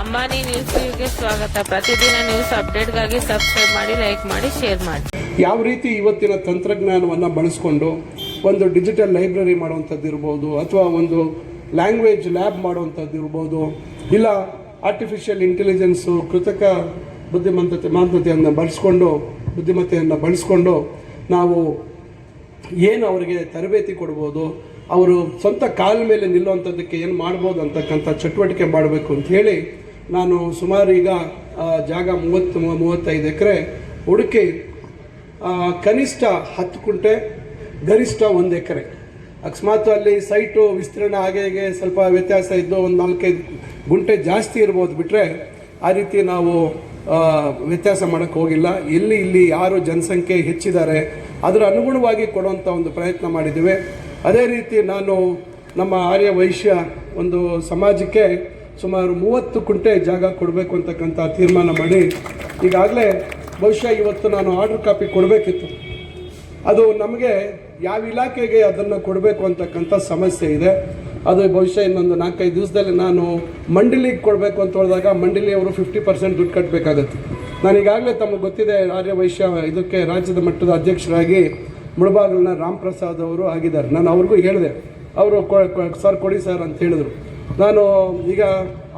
ಅಂಬಾನಿ ನ್ಯೂಸ್ಗೆ ಸ್ವಾಗತ. ಪ್ರತಿದಿನ ನ್ಯೂಸ್ ಅಪ್ಡೇಟ್ಗಾಗಿ ಸಬ್ಸ್ಕ್ರೈಬ್ ಮಾಡಿ, ಲೈಕ್ ಮಾಡಿ, ಶೇರ್ ಮಾಡಿ. ಯಾವ ರೀತಿ ಇವತ್ತಿನ ತಂತ್ರಜ್ಞಾನವನ್ನು ಬಳಸ್ಕೊಂಡು ಒಂದು ಡಿಜಿಟಲ್ ಲೈಬ್ರರಿ ಮಾಡುವಂಥದ್ದು ಇರ್ಬೋದು, ಅಥವಾ ಒಂದು ಲ್ಯಾಂಗ್ವೇಜ್ ಲ್ಯಾಬ್ ಮಾಡುವಂಥದ್ದು ಇರ್ಬೋದು, ಇಲ್ಲ ಆರ್ಟಿಫಿಷಿಯಲ್ ಇಂಟೆಲಿಜೆನ್ಸು ಕೃತಕ ಬುದ್ಧಿಮಂತತೆ ಮಾಂತತೆಯನ್ನು ಬಳಸ್ಕೊಂಡು, ಬುದ್ಧಿಮತ್ತೆಯನ್ನು ಬಳಸ್ಕೊಂಡು ನಾವು ಏನು ಅವರಿಗೆ ತರಬೇತಿ ಕೊಡ್ಬೋದು, ಅವರು ಸ್ವಂತ ಕಾಲ ಮೇಲೆ ನಿಲ್ಲುವಂಥದ್ದಕ್ಕೆ ಏನು ಮಾಡ್ಬೋದು ಅಂತಕ್ಕಂಥ ಚಟುವಟಿಕೆ ಮಾಡಬೇಕು ಅಂತ ಹೇಳಿ ನಾನು ಸುಮಾರು ಈಗ ಜಾಗ ಮೂವತ್ತು, ಮೂವತ್ತೈದು ಎಕರೆ ಹುಡುಕಿ ಕನಿಷ್ಠ ಹತ್ತು ಕುಂಟೆ, ಗರಿಷ್ಠ ಒಂದು ಎಕರೆ. ಅಕಸ್ಮಾತ್ ಅಲ್ಲಿ ಸೈಟು ವಿಸ್ತೀರ್ಣ ಹಾಗೆ ಹೀಗೆ ಸ್ವಲ್ಪ ವ್ಯತ್ಯಾಸ ಇದ್ದು ಒಂದು ನಾಲ್ಕೈದು ಗುಂಟೆ ಜಾಸ್ತಿ ಇರ್ಬೋದು ಬಿಟ್ಟರೆ ಆ ರೀತಿ ನಾವು ವ್ಯತ್ಯಾಸ ಮಾಡೋಕ್ಕೆ ಹೋಗಿಲ್ಲ. ಎಲ್ಲಿ ಇಲ್ಲಿ ಯಾರು ಜನಸಂಖ್ಯೆ ಹೆಚ್ಚಿದ್ದಾರೆ ಅದರ ಅನುಗುಣವಾಗಿ ಕೊಡುವಂಥ ಒಂದು ಪ್ರಯತ್ನ ಮಾಡಿದ್ದೇವೆ. ಅದೇ ರೀತಿ ನಾನು ನಮ್ಮ ಆರ್ಯ ವೈಶ್ಯ ಒಂದು ಸಮಾಜಕ್ಕೆ ಸುಮಾರು ಮೂವತ್ತು ಕುಂಟೆ ಜಾಗ ಕೊಡಬೇಕು ಅಂತಕ್ಕಂಥ ತೀರ್ಮಾನ ಮಾಡಿ ಈಗಾಗಲೇ ಬಹುಶಃ ಇವತ್ತು ನಾನು ಆರ್ಡರ್ ಕಾಪಿ ಕೊಡಬೇಕಿತ್ತು. ಅದು ನಮಗೆ ಯಾವ ಇಲಾಖೆಗೆ ಅದನ್ನು ಕೊಡಬೇಕು ಅಂತಕ್ಕಂಥ ಸಮಸ್ಯೆ ಇದೆ. ಅದು ಬಹುಶಃ ಇನ್ನೊಂದು ನಾಲ್ಕೈದು ದಿವಸದಲ್ಲಿ ನಾನು ಮಂಡಳಿಗೆ ಕೊಡಬೇಕು ಅಂತ ಹೇಳಿದಾಗ ಮಂಡಳಿಯವರು ಫಿಫ್ಟಿ ಪರ್ಸೆಂಟ್ ದುಡ್ಡು ಕಟ್ಟಬೇಕಾಗತ್ತೆ ನಾನು ಈಗಾಗಲೇ ತಮಗೆ ಗೊತ್ತಿದೆ ಆರ್ಯ ವೈಶ್ಯ ಇದಕ್ಕೆ ರಾಜ್ಯದ ಮಟ್ಟದ ಅಧ್ಯಕ್ಷರಾಗಿ ಮುಳಬಾಗಿಲಿನ ರಾಮ್ ಪ್ರಸಾದ್ ಅವರು ಆಗಿದ್ದಾರೆ. ನಾನು ಅವ್ರಿಗೂ ಹೇಳಿದೆ. ಅವರು ಸರ್ ಕೊಡಿ ಸರ್ ಅಂತ ಹೇಳಿದರು. ನಾನು ಈಗ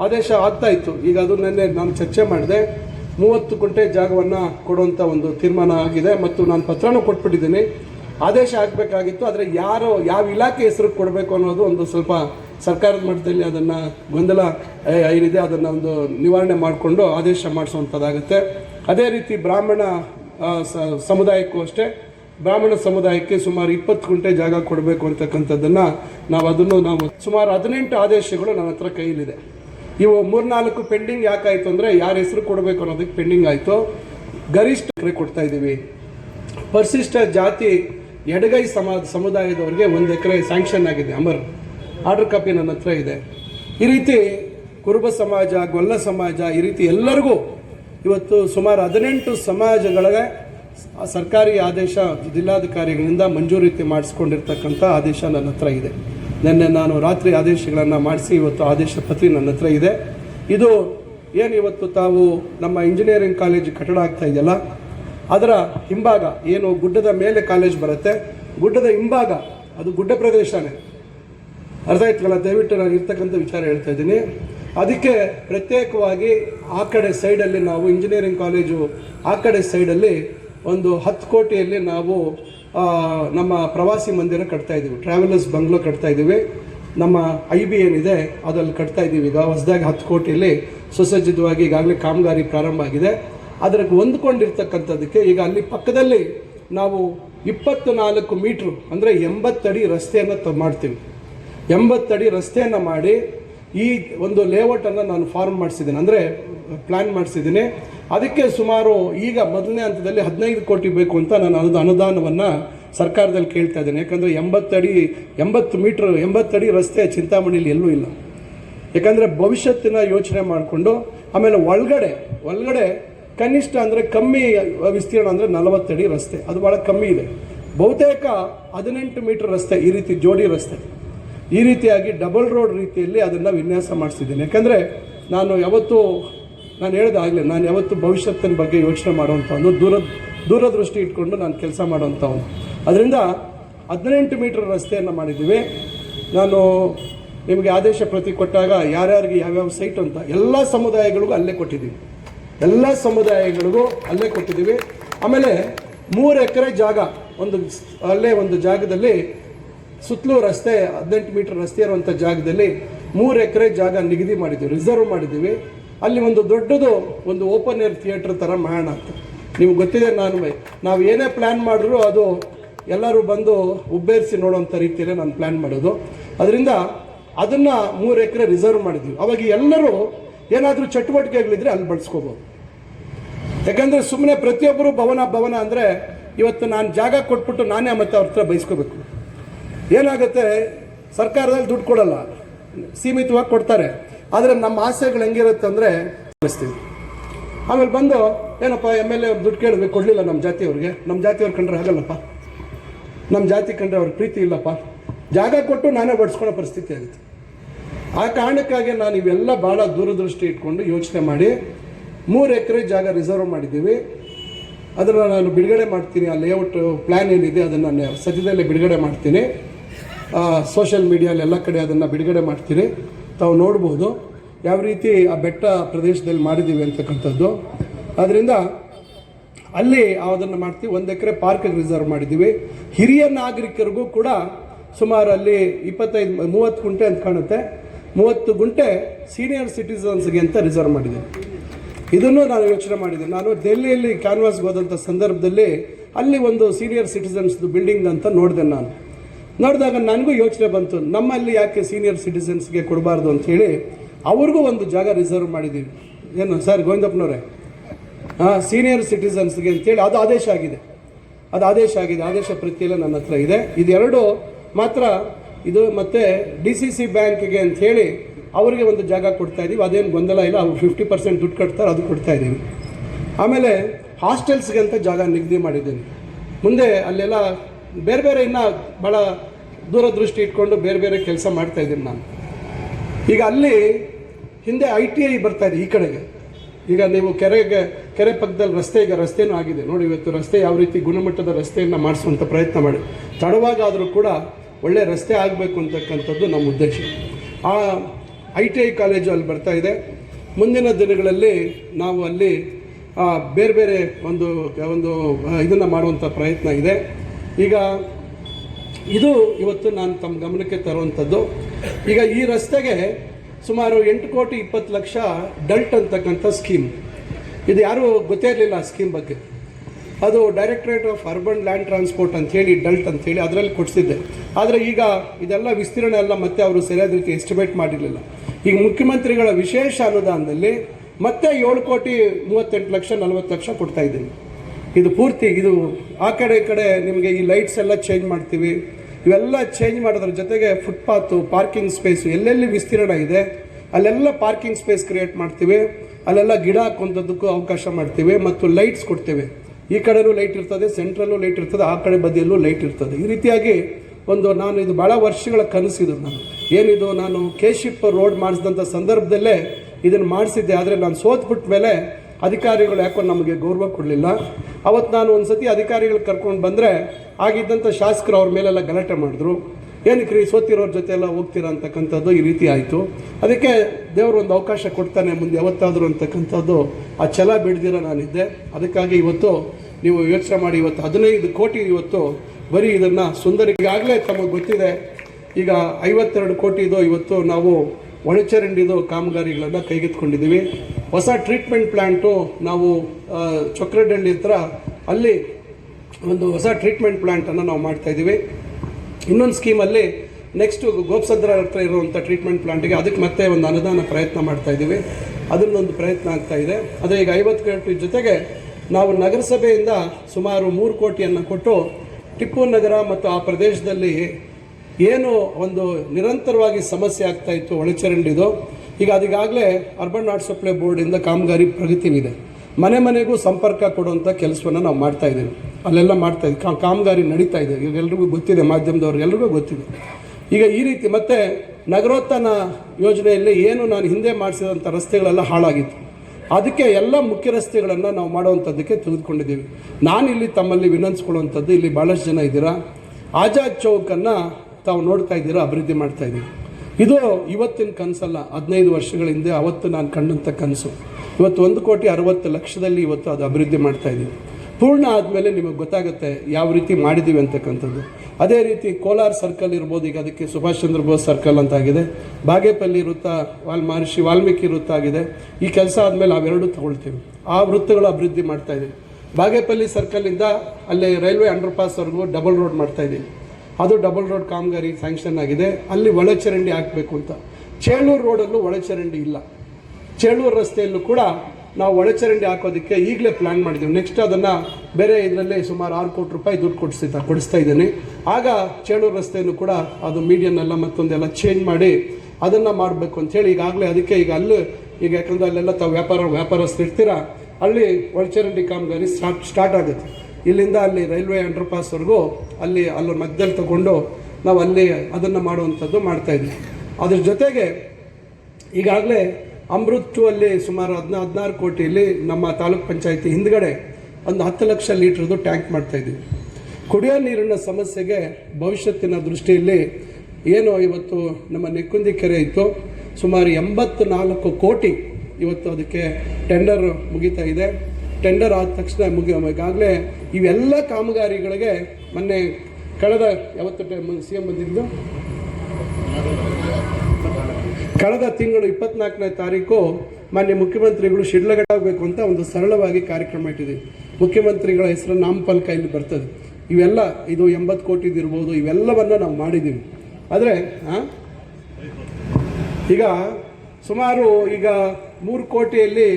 ಆದೇಶ ಆಗ್ತಾ ಇತ್ತು. ಈಗ ಅದು ನಿನ್ನೆ ನಾನು ಚರ್ಚೆ ಮಾಡಿದೆ. ಮೂವತ್ತು ಗುಂಟೆ ಜಾಗವನ್ನು ಕೊಡುವಂಥ ಒಂದು ತೀರ್ಮಾನ ಆಗಿದೆ ಮತ್ತು ನಾನು ಪತ್ರನೂ ಕೊಟ್ಬಿಟ್ಟಿದ್ದೀನಿ. ಆದೇಶ ಆಗಬೇಕಾಗಿತ್ತು, ಆದರೆ ಯಾರು, ಯಾವ ಇಲಾಖೆ ಹೆಸರು ಕೊಡಬೇಕು ಅನ್ನೋದು ಒಂದು ಸ್ವಲ್ಪ ಸರ್ಕಾರದ ಮಟ್ಟದಲ್ಲಿ ಅದನ್ನು ಗೊಂದಲ ಏನಿದೆ, ಅದನ್ನು ಒಂದು ನಿವಾರಣೆ ಮಾಡಿಕೊಂಡು ಆದೇಶ ಮಾಡಿಸುವಂಥದ್ದಾಗುತ್ತೆ ಅದೇ ರೀತಿ ಬ್ರಾಹ್ಮಣ ಸಮುದಾಯಕ್ಕೂ ಅಷ್ಟೇ. ಬ್ರಾಹ್ಮಣ ಸಮುದಾಯಕ್ಕೆ ಸುಮಾರು ಇಪ್ಪತ್ತು ಗುಂಟೆ ಜಾಗ ಕೊಡಬೇಕು ಅಂತಕ್ಕಂಥದ್ದನ್ನು ನಾವು ಅದನ್ನು ನಾವು ಸುಮಾರು ಹದಿನೆಂಟು ಆದೇಶಗಳು ನನ್ನ ಹತ್ರ ಕೈಲಿದೆ. ಇವು ಮೂರ್ನಾಲ್ಕು ಪೆಂಡಿಂಗ್ ಯಾಕಾಯಿತು ಅಂದರೆ ಯಾರ ಹೆಸರು ಕೊಡಬೇಕು ಅನ್ನೋದಕ್ಕೆ ಪೆಂಡಿಂಗ್ ಆಯಿತು. ಗರಿಷ್ಠ ಕೊಡ್ತಾ ಇದ್ದೀವಿ. ಪರಿಶಿಷ್ಟ ಜಾತಿ ಎಡಗೈ ಸಮಾಜ ಸಮುದಾಯದವರಿಗೆ ಒಂದು ಎಕರೆ ಸ್ಯಾಂಕ್ಷನ್ ಆಗಿದೆ. ಅಮರ್ ಆರ್ಡರ್ ಕಾಪಿ ನನ್ನ ಹತ್ರ ಇದೆ. ಈ ರೀತಿ ಕುರುಬ ಸಮಾಜ, ಗೊಲ್ಲ ಸಮಾಜ, ಈ ರೀತಿ ಎಲ್ಲರಿಗೂ ಇವತ್ತು ಸುಮಾರು ಹದಿನೆಂಟು ಸಮಾಜಗಳಿಗೆ ಸರ್ಕಾರಿ ಆದೇಶ, ಜಿಲ್ಲಾಧಿಕಾರಿಗಳಿಂದ ಮಂಜೂರಿತಿ ಮಾಡಿಸ್ಕೊಂಡಿರ್ತಕ್ಕಂಥ ಆದೇಶ ನನ್ನ ಹತ್ರ ಇದೆ. ನಿನ್ನೆ ನಾನು ರಾತ್ರಿ ಆದೇಶಗಳನ್ನು ಮಾಡಿಸಿ, ಇವತ್ತು ಆದೇಶ ಪತ್ರಿ ನನ್ನ ಹತ್ರ ಇದೆ. ಇದು ಏನು ಇವತ್ತು ತಾವು ನಮ್ಮ ಇಂಜಿನಿಯರಿಂಗ್ ಕಾಲೇಜ್ ಕಟ್ಟಡ ಆಗ್ತಾ ಇದೆಯಲ್ಲ, ಅದರ ಹಿಂಭಾಗ ಏನು ಗುಡ್ಡದ ಮೇಲೆ ಕಾಲೇಜ್ ಬರುತ್ತೆ, ಗುಡ್ಡದ ಹಿಂಭಾಗ ಅದು ಗುಡ್ಡ ಪ್ರದೇಶನೇ. ಅರ್ಧ ಆಯ್ತಲ್ಲ ದಯವಿಟ್ಟು ನಾನು ಇರ್ತಕ್ಕಂಥ ವಿಚಾರ ಹೇಳ್ತಾ ಇದ್ದೀನಿ. ಅದಕ್ಕೆ ಪ್ರತ್ಯೇಕವಾಗಿ ಆ ಕಡೆ ಸೈಡಲ್ಲಿ ನಾವು ಇಂಜಿನಿಯರಿಂಗ್ ಕಾಲೇಜು ಆ ಕಡೆ ಸೈಡಲ್ಲಿ ಒಂದು ಹತ್ತು ಕೋಟಿಯಲ್ಲಿ ನಾವು ನಮ್ಮ ಪ್ರವಾಸಿ ಮಂದಿರ ಕಟ್ತಾ ಇದ್ದೀವಿ. ಟ್ರಾವೆಲರ್ಸ್ ಬಂಗ್ಲೋ ಕಟ್ತಾ ಇದ್ದೀವಿ. ನಮ್ಮ ಐ ಬಿ ಏನಿದೆ ಅದಲ್ಲಿ ಕಟ್ತಾ ಇದ್ದೀವಿ. ಈಗ ಹೊಸದಾಗಿ ಹತ್ತು ಕೋಟಿಯಲ್ಲಿ ಸುಸಜ್ಜಿತವಾಗಿ ಈಗಾಗಲೇ ಕಾಮಗಾರಿ ಪ್ರಾರಂಭ ಆಗಿದೆ. ಅದಕ್ಕೆ ಹೊಂದ್ಕೊಂಡಿರ್ತಕ್ಕಂಥದ್ದಕ್ಕೆ ಈಗ ಅಲ್ಲಿ ಪಕ್ಕದಲ್ಲಿ ನಾವು ಇಪ್ಪತ್ತು ನಾಲ್ಕು ಮೀಟ್ರು, ಅಂದರೆ ಎಂಬತ್ತಡಿ ರಸ್ತೆಯನ್ನು ತ, ಮಾಡ್ತೀವಿ. ಎಂಬತ್ತಡಿ ರಸ್ತೆಯನ್ನು ಮಾಡಿ ಈ ಒಂದು ಲೇಔಟನ್ನು ನಾನು ಫಾರ್ಮ್ ಮಾಡಿಸಿದ್ದೇನೆ. ಅಂದರೆ ಪ್ಲ್ಯಾನ್ ಮಾಡಿಸಿದ್ದೀನಿ. ಅದಕ್ಕೆ ಸುಮಾರು ಈಗ ಮೊದಲನೇ ಹಂತದಲ್ಲಿ ಹದಿನೈದು ಕೋಟಿ ಬೇಕು ಅಂತ ನಾನು ಅನುದ, ಅನುದಾನವನ್ನು ಸರ್ಕಾರದಲ್ಲಿ ಕೇಳ್ತಾ ಇದ್ದೇನೆ. ಯಾಕಂದರೆ ಎಂಬತ್ತಡಿ, ಎಂಬತ್ತು ಮೀಟ್ರ್, ಎಂಬತ್ತಡಿ ರಸ್ತೆ ಚಿಂತಾಮಣಿಲಿ ಎಲ್ಲೂ ಇಲ್ಲ. ಯಾಕಂದರೆ ಭವಿಷ್ಯತ್ತಿನ ಯೋಚನೆ ಮಾಡಿಕೊಂಡು, ಆಮೇಲೆ ಒಳಗಡೆ ಒಳಗಡೆ ಕನಿಷ್ಠ ಅಂದರೆ ಕಮ್ಮಿ ವಿಸ್ತೀರ್ಣ ಅಂದರೆ ನಲವತ್ತಡಿ ರಸ್ತೆ. ಅದು ಭಾಳ ಕಮ್ಮಿ ಇದೆ. ಬಹುತೇಕ ಹದಿನೆಂಟು ಮೀಟರ್ ರಸ್ತೆ ಈ ರೀತಿ ಜೋಡಿ ರಸ್ತೆ. ಈ ರೀತಿಯಾಗಿ ಡಬಲ್ ರೋಡ್ ರೀತಿಯಲ್ಲಿ ಅದನ್ನು ವಿನ್ಯಾಸ ಮಾಡಿಸಿದ್ದೀನಿ. ಯಾಕಂದರೆ ನಾನು ಯಾವತ್ತೂ ನಾನು ಹೇಳ್ದಾಗಲೇ ನಾನು ಯಾವತ್ತು ಭವಿಷ್ಯತ್ತಿನ ಬಗ್ಗೆ ಯೋಚನೆ ಮಾಡುವಂಥವನು ದೂರ, ದೂರದೃಷ್ಟಿ ಇಟ್ಕೊಂಡು ನಾನು ಕೆಲಸ ಮಾಡುವಂಥವನು ಅದರಿಂದ ಹದಿನೆಂಟು ಮೀಟರ್ ರಸ್ತೆಯನ್ನು ಮಾಡಿದ್ದೀವಿ. ನಾನು ನಿಮಗೆ ಆದೇಶ ಪ್ರತಿ ಕೊಟ್ಟಾಗ ಯಾರ್ಯಾರಿಗೆ ಯಾವ್ಯಾವ ಸೈಟ್ ಅಂತ ಎಲ್ಲ ಸಮುದಾಯಗಳಿಗೂ ಅಲ್ಲೇ ಕೊಟ್ಟಿದ್ದೀವಿ. ಎಲ್ಲ ಸಮುದಾಯಗಳಿಗೂ ಅಲ್ಲೇ ಕೊಟ್ಟಿದ್ದೀವಿ. ಆಮೇಲೆ ಮೂರು ಎಕರೆ ಜಾಗ, ಒಂದು ಅಲ್ಲೇ ಒಂದು ಜಾಗದಲ್ಲಿ ಸುತ್ತಲೂ ರಸ್ತೆ, ಹದಿನೆಂಟು ಮೀಟರ್ ರಸ್ತೆ ಇರುವಂಥ ಜಾಗದಲ್ಲಿ ಮೂರು ಎಕರೆ ಜಾಗ ನಿಗದಿ ಮಾಡಿದ್ದೀವಿ ರಿಸರ್ವ್ ಮಾಡಿದ್ದೀವಿ ಅಲ್ಲಿ ಒಂದು ದೊಡ್ಡದು ಒಂದು ಓಪನ್ ಏರ್ ಥಿಯೇಟ್ರ್ ಥರ ಮಾಡೋಣ ಅಂತ. ನಿಮ್ಗೆ ಗೊತ್ತಿದೆ ನಾನು, ನಾವು ಏನೇ ಪ್ಲ್ಯಾನ್ ಮಾಡಿದ್ರು ಅದು ಎಲ್ಲರೂ ಬಂದು ಉಬ್ಬೇರಿಸಿ ನೋಡೋವಂಥ ರೀತಿಯಲ್ಲೇ ನಾನು ಪ್ಲ್ಯಾನ್ ಮಾಡೋದು. ಅದರಿಂದ ಅದನ್ನು ಮೂರು ಎಕರೆ ರಿಸರ್ವ್ ಮಾಡಿದ್ವಿ. ಅವಾಗ ಎಲ್ಲರೂ ಏನಾದರೂ ಚಟುವಟಿಕೆಗಳಿದ್ರೆ ಅಲ್ಲಿ ಬಳಸ್ಕೋಬೋದು. ಯಾಕಂದರೆ ಸುಮ್ಮನೆ ಪ್ರತಿಯೊಬ್ಬರು ಭವನ ಭವನ ಅಂದರೆ ಇವತ್ತು ನಾನು ಜಾಗ ಕೊಟ್ಬಿಟ್ಟು ನಾನೇ ಮತ್ತೆ ಅವ್ರ ಹತ್ರ ಬಯಸ್ಕೋಬೇಕು ಏನಾಗುತ್ತೆ? ಸರ್ಕಾರದಲ್ಲಿ ದುಡ್ಡು ಕೊಡಲ್ಲ. ಸೀಮಿತವಾಗಿ ಕೊಡ್ತಾರೆ. ಆದರೆ ನಮ್ಮ ಆಸೆಗಳು ಹೆಂಗಿರುತ್ತೆ ಅಂದರೆ ಬಳಸ್ತೀವಿ ಆಮೇಲೆ ಬಂದು, ಏನಪ್ಪ ಎಂ ಎಲ್ ಎ ದುಡ್ಡು ಕೇಳಿದ್ವಿ ಕೊಡಲಿಲ್ಲ ನಮ್ಮ ಜಾತಿಯವ್ರಿಗೆ ನಮ್ಮ ಜಾತಿಯವ್ರು ಕಂಡ್ರೆ ಆಗಲ್ಲಪ್ಪ. ನಮ್ಮ ಜಾತಿ ಕಂಡ್ರೆ ಅವ್ರ ಪ್ರೀತಿ ಇಲ್ಲಪ್ಪ. ಜಾಗ ಕೊಟ್ಟು ನಾನೇ ಬಡಿಸ್ಕೊಳ್ಳೋ ಪರಿಸ್ಥಿತಿ ಆಗುತ್ತೆ. ಆ ಕಾರಣಕ್ಕಾಗಿ ನಾನು ಇವೆಲ್ಲ ಭಾಳ ದೂರದೃಷ್ಟಿ ಇಟ್ಕೊಂಡು ಯೋಚನೆ ಮಾಡಿ, ಮೂರು ಎಕರೆ ಜಾಗ ರಿಸರ್ವ್ ಮಾಡಿದ್ದೀವಿ. ಅದನ್ನು ನಾನು ಬಿಡುಗಡೆ ಮಾಡ್ತೀನಿ. ಆ ಲೇಔಟ್ ಪ್ಲ್ಯಾನ್ ಏನಿದೆ ಅದನ್ನು ನಾನು ಸದ್ಯದಲ್ಲೇ ಬಿಡುಗಡೆ ಮಾಡ್ತೀನಿ. ಸೋಷಿಯಲ್ ಮೀಡಿಯಲ್ಲಿ ಎಲ್ಲ ಕಡೆ ಅದನ್ನು ಬಿಡುಗಡೆ ಮಾಡ್ತೀರಿ. ತಾವು ನೋಡ್ಬೋದು. ಯಾವ ರೀತಿ ಆ ಬೆಟ್ಟ ಪ್ರದೇಶದಲ್ಲಿ ಮಾಡಿದ್ದೀವಿ ಅಂತಕ್ಕಂಥದ್ದು. ಅದರಿಂದ ಅಲ್ಲಿ ಅದನ್ನು ಮಾಡ್ತೀವಿ? ಒಂದು ಎಕರೆ ಪಾರ್ಕಿಗೆ ರಿಸರ್ವ್ ಮಾಡಿದ್ದೀವಿ. ಹಿರಿಯ ನಾಗರಿಕರಿಗೂ ಕೂಡ ಸುಮಾರು ಅಲ್ಲಿ ಇಪ್ಪತ್ತೈದು, ಮೂವತ್ತು ಗುಂಟೆ ಅಂತ ಕಾಣುತ್ತೆ. ಮೂವತ್ತು ಗುಂಟೆ ಸೀನಿಯರ್ ಸಿಟಿಸನ್ಸ್ಗೆ ಅಂತ ರಿಸರ್ವ್ ಮಾಡಿದೆ ಇದನ್ನು ನಾನು ಯೋಚನೆ ಮಾಡಿದೆ ನಾನು ಡೆಲ್ಲಿಯಲ್ಲಿ ಕ್ಯಾನ್ವಾಸ್ಗೆ ಹೋದಂಥ ಸಂದರ್ಭದಲ್ಲಿ ಅಲ್ಲಿ ಒಂದು ಸೀನಿಯರ್ ಸಿಟಿಸನ್ಸ್ದು ಬಿಲ್ಡಿಂಗ್ ಅಂತ ನೋಡಿದೆ ನಾನು. ನೋಡಿದಾಗ ನನಗೂ ಯೋಚನೆ ಬಂತು, ನಮ್ಮಲ್ಲಿ ಯಾಕೆ ಸೀನಿಯರ್ ಸಿಟಿಸನ್ಸ್ಗೆ ಕೊಡಬಾರ್ದು ಅಂಥೇಳಿ ಅವ್ರಿಗೂ ಒಂದು ಜಾಗ ರಿಸರ್ವ್ ಮಾಡಿದ್ದೀವಿ ಏನು ಸರ್ ಗೋವಿಂದಪ್ಪನವರೇ? ಹಾಂ ಸೀನಿಯರ್ ಸಿಟಿಸನ್ಸ್ಗೆ ಅಂತೇಳಿ ಅದು ಆದೇಶ ಆಗಿದೆ. ಅದು ಆದೇಶ ಆಗಿದೆ. ಆದೇಶ ಪ್ರತಿಯೆಲ್ಲ ನನ್ನ ಹತ್ರ ಇದೆ. ಇದೆರಡು ಮಾತ್ರ ಇದು ಮತ್ತು ಡಿ ಸಿ ಸಿ ಬ್ಯಾಂಕ್ಗೆ ಅಂಥೇಳಿ ಅವರಿಗೆ ಒಂದು ಜಾಗ ಕೊಡ್ತಾ ಇದ್ದೀವಿ ಅದೇನು ಗೊಂದಲ ಇಲ್ಲ. ಅವ್ರು ಫಿಫ್ಟಿ ಪರ್ಸೆಂಟ್ ದುಡ್ಡು ಕಟ್ತಾರೆ, ಅದು ಕೊಡ್ತಾ ಇದ್ದೀವಿ ಆಮೇಲೆ ಹಾಸ್ಟೆಲ್ಸ್ಗೆ ಅಂತ ಜಾಗ ನಿಗದಿ ಮಾಡಿದ್ದೀನಿ. ಮುಂದೆ ಅಲ್ಲೆಲ್ಲ ಬೇರೆ ಬೇರೆ ಇನ್ನೂ ಭಾಳ ದೂರದೃಷ್ಟಿ ಇಟ್ಕೊಂಡು ಬೇರೆ ಬೇರೆ ಕೆಲಸ ಮಾಡ್ತಾ ಇದ್ದೀನಿ ನಾನು. ಈಗ ಅಲ್ಲಿ ಹಿಂದೆ ಐ ಟಿ ಐ ಬರ್ತಾ ಇದೆ ಈ ಕಡೆಗೆ. ಈಗ ನೀವು ಕೆರೆಗೆ, ಕೆರೆ ಪಕ್ಕದಲ್ಲಿ ರಸ್ತೆ ಈಗ ರಸ್ತೆನೂ ಆಗಿದೆ. ನೋಡಿ, ಇವತ್ತು ರಸ್ತೆ ಯಾವ ರೀತಿ ಗುಣಮಟ್ಟದ ರಸ್ತೆಯನ್ನು ಮಾಡಿಸುವಂಥ ಪ್ರಯತ್ನ ಮಾಡಿ. ತಡವಾಗಾದರೂ ಕೂಡ ಒಳ್ಳೆ ರಸ್ತೆ ಆಗಬೇಕು ಅಂತಕ್ಕಂಥದ್ದು ನಮ್ಮ ಉದ್ದೇಶ. ಆ ಐ ಟಿ ಐ ಕಾಲೇಜು ಅಲ್ಲಿ ಬರ್ತಾ ಇದೆ. ಮುಂದಿನ ದಿನಗಳಲ್ಲಿ ನಾವು ಅಲ್ಲಿ ಬೇರೆ ಬೇರೆ ಒಂದು ಒಂದು ಇದನ್ನು ಮಾಡುವಂಥ ಪ್ರಯತ್ನ ಇದೆ. ಈಗ ಇದು ಇವತ್ತು ನಾನು ತಮ್ಮ ಗಮನಕ್ಕೆ ತರುವಂಥದ್ದು. ಈಗ ಈ ರಸ್ತೆಗೆ ಸುಮಾರು ಎಂಟು ಕೋಟಿ ಇಪ್ಪತ್ತು ಲಕ್ಷ ಡಲ್ಟ್ ಅಂತಕ್ಕಂಥ ಸ್ಕೀಮ್. ಇದು ಯಾರೂ ಗೊತ್ತೇ ಇರಲಿಲ್ಲ ಆ ಸ್ಕೀಮ್ ಬಗ್ಗೆ. ಅದು directorate of urban land transport ಅಂತ ಹೇಳಿ ಡಲ್ಟ್ ಅಂತ ಹೇಳಿ ಅದರಲ್ಲಿ ಕೊಡಿಸಿದ್ದೆ. ಆದರೆ ಈಗ ಇದೆಲ್ಲ ವಿಸ್ತೀರ್ಣ ಎಲ್ಲ ಮತ್ತೆ ಅವರು ಸರಿಯಾದ ರೀತಿ ಎಸ್ಟಿಮೇಟ್ ಮಾಡಿರಲಿಲ್ಲ. ಈಗ ಮುಖ್ಯಮಂತ್ರಿಗಳ ವಿಶೇಷ ಅನುದಾನದಲ್ಲಿ ಮತ್ತೆ ಏಳು ಕೋಟಿ ಮೂವತ್ತೆಂಟು ಲಕ್ಷ ನಲವತ್ತು ಲಕ್ಷ ಕೊಡ್ತಾ ಇದ್ದೀನಿ. ಇದು ಪೂರ್ತಿ, ಇದು ಆ ಕಡೆ, ಈ ಕಡೆ ನಿಮಗೆ ಈ ಲೈಟ್ಸ್ ಎಲ್ಲ ಚೇಂಜ್ ಮಾಡ್ತೀವಿ. ಇವೆಲ್ಲ ಚೇಂಜ್ ಮಾಡೋದ್ರ ಜೊತೆಗೆ ಫುಟ್ಪಾತು ಪಾರ್ಕಿಂಗ್ ಸ್ಪೇಸು ಎಲ್ಲೆಲ್ಲಿ ವಿಸ್ತೀರ್ಣ ಇದೆ, ಅಲ್ಲೆಲ್ಲ ಪಾರ್ಕಿಂಗ್ ಸ್ಪೇಸ್ ಕ್ರಿಯೇಟ್ ಮಾಡ್ತೀವಿ. ಅಲ್ಲೆಲ್ಲ ಗಿಡ ಹಾಕುವಂಥದ್ದಕ್ಕೂ ಅವಕಾಶ ಮಾಡ್ತೀವಿ ಮತ್ತು ಲೈಟ್ಸ್ ಕೊಡ್ತೇವೆ. ಈ ಕಡೆಯೂ ಲೈಟ್ ಇರ್ತದೆ ಸೆಂಟ್ರಲ್ಲೂ ಲೈಟ್ ಇರ್ತದೆ, ಆ ಕಡೆ ಬದಿಯಲ್ಲೂ ಲೈಟ್ ಇರ್ತದೆ. ಈ ರೀತಿಯಾಗಿ ಒಂದು ನಾನು ಇದು ಭಾಳ ವರ್ಷಗಳ ಕನಸಿದು ನಾನು. ಏನಿದು ನಾನು ಕೇಶಿಪ್ ರೋಡ್ ಮಾಡಿಸಿದಂಥ ಸಂದರ್ಭದಲ್ಲೇ ಇದನ್ನು ಮಾಡಿಸಿದ್ದೆ, ಆದರೆ ನಾನು ಸೋತ್ಬಿಟ್ಟ ಮೇಲೆ ಅಧಿಕಾರಿಗಳು ಯಾಕೋ ನಮಗೆ ಗೌರವ ಕೊಡಲಿಲ್ಲ. ಅವತ್ತು ನಾನು ಒಂದು ಸತಿ ಅಧಿಕಾರಿಗಳು ಕರ್ಕೊಂಡು ಬಂದರೆ ಆಗಿದ್ದಂಥ ಶಾಸಕರು ಅವ್ರ ಮೇಲೆಲ್ಲ ಗಲಾಟೆ ಮಾಡಿದ್ರು. ಏನಕ್ಕೆ ರೀ ಸೋತಿರೋರ ಜೊತೆ ಎಲ್ಲ ಹೋಗ್ತೀರಾ ಅಂತಕ್ಕಂಥದ್ದು ಈ ರೀತಿ ಆಯಿತು. ಅದಕ್ಕೆ ದೇವರು ಒಂದು ಅವಕಾಶ ಕೊಡ್ತಾನೆ ಮುಂದೆ ಯಾವತ್ತಾದರೂ ಅಂತಕ್ಕಂಥದ್ದು, ಆ ಛಲ ಬಿಡ್ದಿರ ನಾನಿದ್ದೆ. ಅದಕ್ಕಾಗಿ ಇವತ್ತು ನೀವು ಯೋಚನೆ ಮಾಡಿ ಇವತ್ತು ಹದಿನೈದು ಕೋಟಿ ಇವತ್ತು ಬರೀ ಇದನ್ನು ಸುಂದರಿಗಾಗಲೇ ತಮಗೆ ಗೊತ್ತಿದೆ. ಈಗ ಐವತ್ತೆರಡು ಕೋಟಿದು ಇವತ್ತು ನಾವು ಒಳಚರಂಡಿದು ಕಾಮಗಾರಿಗಳನ್ನು ಕೈಗೆತ್ಕೊಂಡಿದ್ದೀವಿ ಹೊಸ ಟ್ರೀಟ್ಮೆಂಟ್ ಪ್ಲ್ಯಾಂಟು ನಾವು ಚೊಕ್ರಡಳ್ಳಿ ಹತ್ರ ಅಲ್ಲಿ ಒಂದು ಹೊಸ ಟ್ರೀಟ್ಮೆಂಟ್ ಪ್ಲ್ಯಾಂಟನ್ನು ನಾವು ಮಾಡ್ತಾ ಇದ್ದೀವಿ. ಇನ್ನೊಂದು ಸ್ಕೀಮಲ್ಲಿ ನೆಕ್ಸ್ಟು ಗೋಪ್ಸದ್ರ ಹತ್ರ ಇರುವಂಥ ಟ್ರೀಟ್ಮೆಂಟ್ ಪ್ಲಾಂಟಿಗೆ ಅದಕ್ಕೆ ಮತ್ತೆ ಒಂದು ಅನುದಾನ ಪ್ರಯತ್ನ ಮಾಡ್ತಾ ಇದ್ದೀವಿ. ಅದನ್ನೊಂದು ಪ್ರಯತ್ನ ಆಗ್ತಾ ಇದೆ. ಆದರೆ ಈಗ ಐವತ್ತು ಕೋಟಿ ಜೊತೆಗೆ ನಾವು ನಗರಸಭೆಯಿಂದ ಸುಮಾರು ಮೂರು ಕೋಟಿಯನ್ನು ಕೊಟ್ಟು ಟಿಪ್ಪು ನಗರ ಮತ್ತು ಆ ಪ್ರದೇಶದಲ್ಲಿ ಏನು ಒಂದು ನಿರಂತರವಾಗಿ ಸಮಸ್ಯೆ ಆಗ್ತಾ ಇತ್ತು ಒಳಚರಂಡಿದು ಈಗ ಅದೀಗಾಗಲೇ ಅರ್ಬನ್ ವಾಟರ್ ಸಪ್ಲೈ ಬೋರ್ಡಿಂದ ಕಾಮಗಾರಿ ಪ್ರಗತಿನಿದೆ ಮನೆ ಮನೆಗೂ ಸಂಪರ್ಕ ಕೊಡುವಂಥ ಕೆಲಸವನ್ನು ನಾವು ಮಾಡ್ತಾ ಇದ್ದೀವಿ. ಅಲ್ಲೆಲ್ಲ ಮಾಡ್ತಾ ಇದ್ದೀವಿ ಕಾಮಗಾರಿ ನಡೀತಾ ಇದೆ. ಈಗ ಎಲ್ರಿಗೂ ಗೊತ್ತಿದೆ, ಮಾಧ್ಯಮದವ್ರಿಗೆ ಎಲ್ರಿಗೂ ಗೊತ್ತಿದೆ. ಈಗ ಈ ರೀತಿ ಮತ್ತೆ ನಗರೋತ್ಥಾನ ಯೋಜನೆಯಲ್ಲಿ ಏನು ನಾನು ಹಿಂದೆ ಮಾಡಿಸಿದಂಥ ರಸ್ತೆಗಳೆಲ್ಲ ಹಾಳಾಗಿತ್ತು. ಅದಕ್ಕೆ ಎಲ್ಲ ಮುಖ್ಯ ರಸ್ತೆಗಳನ್ನು ನಾವು ಮಾಡುವಂಥದ್ದಕ್ಕೆ ತೆಗೆದುಕೊಂಡಿದ್ದೀವಿ. ಇಲ್ಲಿ ತಮ್ಮಲ್ಲಿ ವಿನಂತಿಸ್ಕೊಳ್ಳುವಂಥದ್ದು ಇಲ್ಲಿ ಭಾಳಷ್ಟು ಜನ ಇದ್ದೀರಾ. ಆಜಾದ್ ಚೌಕನ್ನು ತಾವು ನೋಡ್ತಾ ಇದ್ದೀರೋ, ಅಭಿವೃದ್ಧಿ ಮಾಡ್ತಾ ಇದ್ದೀವಿ ಇದು ಇವತ್ತಿನ ಕನಸಲ್ಲ, ಹದಿನೈದು ವರ್ಷಗಳ ಹಿಂದೆ ಅವತ್ತು ನಾನು ಕಂಡಂಥ ಕನಸು. ಇವತ್ತು ಒಂದು ಕೋಟಿ ಅರವತ್ತು ಲಕ್ಷದಲ್ಲಿ ಇವತ್ತು ಅದು ಅಭಿವೃದ್ಧಿ ಮಾಡ್ತಾ ಇದ್ದೀವಿ ಪೂರ್ಣ ಆದಮೇಲೆ ನಿಮಗೆ ಗೊತ್ತಾಗುತ್ತೆ ಯಾವ ರೀತಿ ಮಾಡಿದ್ದೀವಿ ಅಂತಕ್ಕಂಥದ್ದು. ಅದೇ ರೀತಿ ಕೋಲಾರ ಸರ್ಕಲ್ ಇರ್ಬೋದು, ಈಗ ಅದಕ್ಕೆ ಸುಭಾಷ್ ಚಂದ್ರ ಬೋಸ್ ಸರ್ಕಲ್ ಅಂತ ಆಗಿದೆ. ಬಾಗೇಪಲ್ಲಿ ವೃತ್ತ, ವಾಲ್ ಮಹರ್ಷಿ ವಾಲ್ಮೀಕಿ ವೃತ್ತ ಆಗಿದೆ. ಈ ಕೆಲಸ ಆದಮೇಲೆ ಅವೆರಡು ತಗೊಳ್ತೀವಿ. ಆ ವೃತ್ತಗಳು ಅಭಿವೃದ್ಧಿ ಮಾಡ್ತಾ ಇದ್ದೀವಿ ಬಾಗೇಪಲ್ಲಿ ಸರ್ಕಲಿಂದ ಅಲ್ಲಿ ರೈಲ್ವೆ ಅಂಡರ್ ಪಾಸ್ವರೆಗೂ ಡಬಲ್ ರೋಡ್ ಮಾಡ್ತಾ ಇದ್ದೀವಿ ಅದು ಡಬಲ್ ರೋಡ್ ಕಾಮಗಾರಿ ಸ್ಯಾಂಕ್ಷನ್ ಆಗಿದೆ. ಅಲ್ಲಿ ಒಳಚರಂಡಿ ಹಾಕಬೇಕು ಅಂತ. ಚೇಳೂರು ರೋಡಲ್ಲೂ ಒಳಚರಂಡಿ ಇಲ್ಲ. ಚೇಳೂರು ರಸ್ತೆಯಲ್ಲೂ ಕೂಡ ನಾವು ಒಳಚರಂಡಿ ಹಾಕೋದಕ್ಕೆ ಈಗಲೇ ಪ್ಲ್ಯಾನ್ ಮಾಡಿದ್ದೀವಿ ನೆಕ್ಸ್ಟ್ ಅದನ್ನು ಬೇರೆ ಇದರಲ್ಲಿ ಸುಮಾರು ಆರು ಕೋಟಿ ರೂಪಾಯಿ ದುಡ್ಡು ಕೊಡಿಸ್ತಾ ಕೊಡಿಸ್ತಾ ಇದ್ದೀನಿ. ಆಗ ಚೇಳೂರು ರಸ್ತೆಯನ್ನು ಕೂಡ ಅದು ಮೀಡಿಯನ್ನೆಲ್ಲ ಮತ್ತೊಂದೆಲ್ಲ ಚೇಂಜ್ ಮಾಡಿ ಅದನ್ನು ಮಾಡಬೇಕು ಅಂಥೇಳಿ ಈಗಾಗಲೇ ಅದಕ್ಕೆ ಈಗ ಅಲ್ಲಿ ಈಗ ಯಾಕಂದರೆ ಅಲ್ಲೆಲ್ಲ ತಾವು ವ್ಯಾಪಾರ ವ್ಯಾಪಾರಸ್ಥಿರ್ತೀರ ಅಲ್ಲಿ ಒಳಚರಂಡಿ ಕಾಮಗಾರಿ ಸ್ಟಾರ್ಟ್ ಸ್ಟಾರ್ಟ್ ಆಗುತ್ತೆ. ಇಲ್ಲಿಂದ ಅಲ್ಲಿ ರೈಲ್ವೆ ಅಂಡರ್ ಪಾಸ್ವರೆಗೂ ಅಲ್ಲಿ ಅಲ್ಲಿ ಮಧ್ಯದಲ್ಲಿ ತಗೊಂಡು ನಾವು ಅಲ್ಲಿ ಅದನ್ನು ಮಾಡುವಂಥದ್ದು ಮಾಡ್ತಾಯಿದ್ವಿ ಅದ್ರ ಜೊತೆಗೆ ಈಗಾಗಲೇ ಅಮೃತ್ ಅಲ್ಲಿ ಸುಮಾರು ಹದಿನ, ಹದಿನಾರು ಕೋಟಿಯಲ್ಲಿ ನಮ್ಮ ತಾಲೂಕ್ ಪಂಚಾಯಿತಿ ಹಿಂದ್ಗಡೆ ಒಂದು ಹತ್ತು ಲಕ್ಷ ಲೀಟ್ರದ್ದು ಟ್ಯಾಂಕ್ ಮಾಡ್ತಾ ಇದ್ದೀವಿ ಕುಡಿಯೋ ನೀರಿನ ಸಮಸ್ಯೆಗೆ ಭವಿಷ್ಯತ್ತಿನ ದೃಷ್ಟಿಯಲ್ಲಿ ಏನು ಇವತ್ತು ನಮ್ಮ ನೆಕ್ಕುಂದಿ ಕೆರೆ ಇತ್ತು, ಸುಮಾರು ಎಂಬತ್ತು ನಾಲ್ಕು ಕೋಟಿ ಇವತ್ತು ಅದಕ್ಕೆ ಟೆಂಡರ್ ಮುಗಿತಾ ಇದೆ. ಟೆಂಡರ್ ಆದ ತಕ್ಷಣ ಮುಗಿ ಈಗಾಗಲೇ ಇವೆಲ್ಲ ಕಾಮಗಾರಿಗಳಿಗೆ ಮೊನ್ನೆ ಕಳೆದ ಯಾವತ್ತು ಸಿ ಎಂ ಬಂದಿದ್ದು? ಕಳೆದ ತಿಂಗಳು ಇಪ್ಪತ್ನಾಲ್ಕನೇ ತಾರೀಕು ಮಾನ್ಯ ಮುಖ್ಯಮಂತ್ರಿಗಳು ಶಿಡ್ಲಗಡಾಗಬೇಕು ಅಂತ ಒಂದು ಸರಳವಾಗಿ ಕಾರ್ಯಕ್ರಮ ಇಟ್ಟಿದೆ. ಮುಖ್ಯಮಂತ್ರಿಗಳ ಹೆಸರು ನಾಮಫಲಕ ಇಲ್ಲಿ ಬರ್ತದೆ. ಇವೆಲ್ಲ ಇದು ಎಂಬತ್ತು ಕೋಟಿದು ಇರ್ಬೋದು, ಇವೆಲ್ಲವನ್ನು ನಾವು ಮಾಡಿದ್ದೀವಿ. ಆದರೆ ಈಗ ಸುಮಾರು ಈಗ ಮೂರು ಕೋಟಿಯಲ್ಲಿ